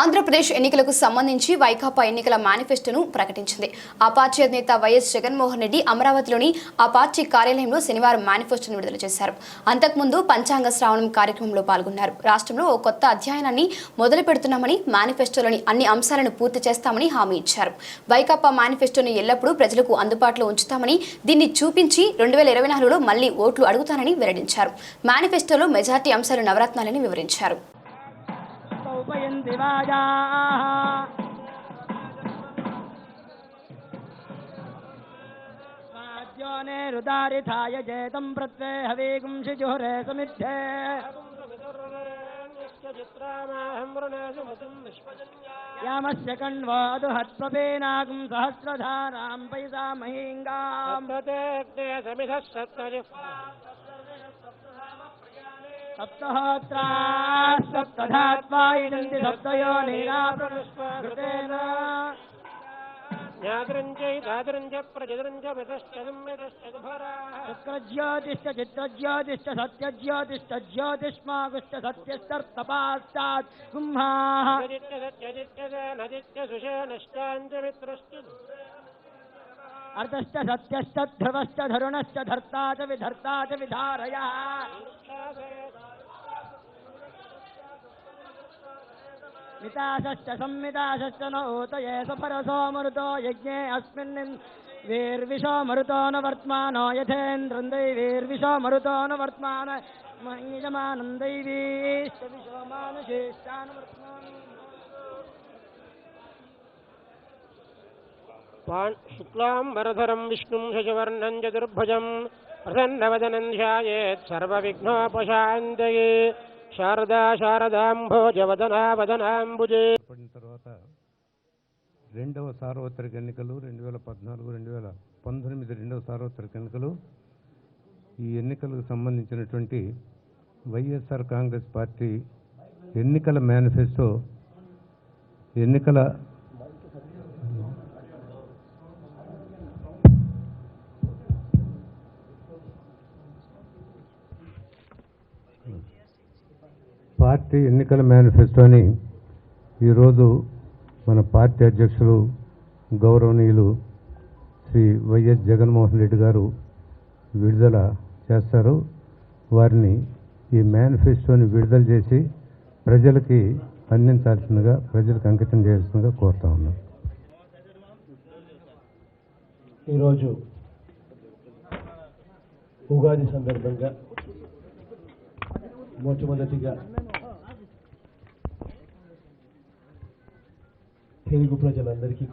ఆంధ్రప్రదేశ్ ఎన్నికలకు సంబంధించి వైకాపా ఎన్నికల మేనిఫెస్టోను ప్రకటించింది. ఆ పార్టీ అధినేత వైఎస్ జగన్మోహన్ రెడ్డి అమరావతిలోని ఆ పార్టీ కార్యాలయంలో శనివారం మేనిఫెస్టోను విడుదల చేశారు. అంతకుముందు పంచాంగ శ్రావణం కార్యక్రమంలో పాల్గొన్నారు. రాష్ట్రంలో ఓ కొత్త అధ్యయనాన్ని మొదలు పెడుతున్నామని మేనిఫెస్టోలోని అన్ని అంశాలను పూర్తి చేస్తామని హామీ ఇచ్చారు. వైకాపా మేనిఫెస్టోను ఎల్లప్పుడూ ప్రజలకు అందుబాటులో ఉంచుతామని దీన్ని చూపించి రెండు వేల ఇరవై నాలుగులో మళ్ళీ ఓట్లు అడుగుతానని వెల్లడించారు. మేనిఫెస్టోలో మెజార్టీ అంశాలు నవరత్నాలని వివరించారు. उपयन्ति वाजाः वाद्यो नेरुदारिथाय चेतं प्रत्वे हवेगुंषि जुहुरे समिद्धे। यामस्य सहस्रधारां पैसा महिङ्गां सप्तहोत्रा सप्तधात्वा इदन्ति सप्तयो नीलाप्रनुष्पृतेन ज्ञातरञ्च प्रजतरञ्च शुक्रज्योतिश्च चित्रज्योतिश्च अर्धश्च सत्यश्च ध्रुवश्च धरुणश्च धर्ता च विधर्ता च विधारयः। विताशश्च सम्मिताशश्च न ऊतये सपरसो मरुतो यज्ञे अस्मिन् वीर्विशो मरुतो न वर्त्मानो वर्तमानो यथेन्द्रन्दैवेर्विशो मरुतो न वर्त्मान वर्तमान मीजमानन्दैवेशो मानुष्ठा వరధరం విష్ణుం శశివర్ణం చతుర్భుజం ప్రసన్నవదనం ధ్యాయేత్ సర్వవిఘ్నోపశాంతయే శారదా శారదాంభోజవదనా వదనాంబుజే తర్వాత రెండవ సార్వత్రిక ఎన్నికలు రెండు వేల పద్నాలుగు రెండు వేల పంతొమ్మిది రెండవ సార్వత్రిక ఎన్నికలు. ఈ ఎన్నికలకు సంబంధించినటువంటి వైఎస్ఆర్ కాంగ్రెస్ పార్టీ ఎన్నికల మేనిఫెస్టో ఎన్నికల పార్టీ ఎన్నికల మేనిఫెస్టోని ఈరోజు మన పార్టీ అధ్యక్షులు గౌరవనీయులు శ్రీ వైఎస్ జగన్మోహన్ రెడ్డి గారు విడుదల చేస్తారు. వారిని ఈ మేనిఫెస్టోని విడుదల చేసి ప్రజలకి అందించాల్సిందిగా ప్రజలకు అంకితం చేయాల్సిందిగా కోరుతా ఉన్నాం. ఈరోజు ఉగాది సందర్భంగా మొట్టమొదటిగా खेल गोपड़ा जालंधर की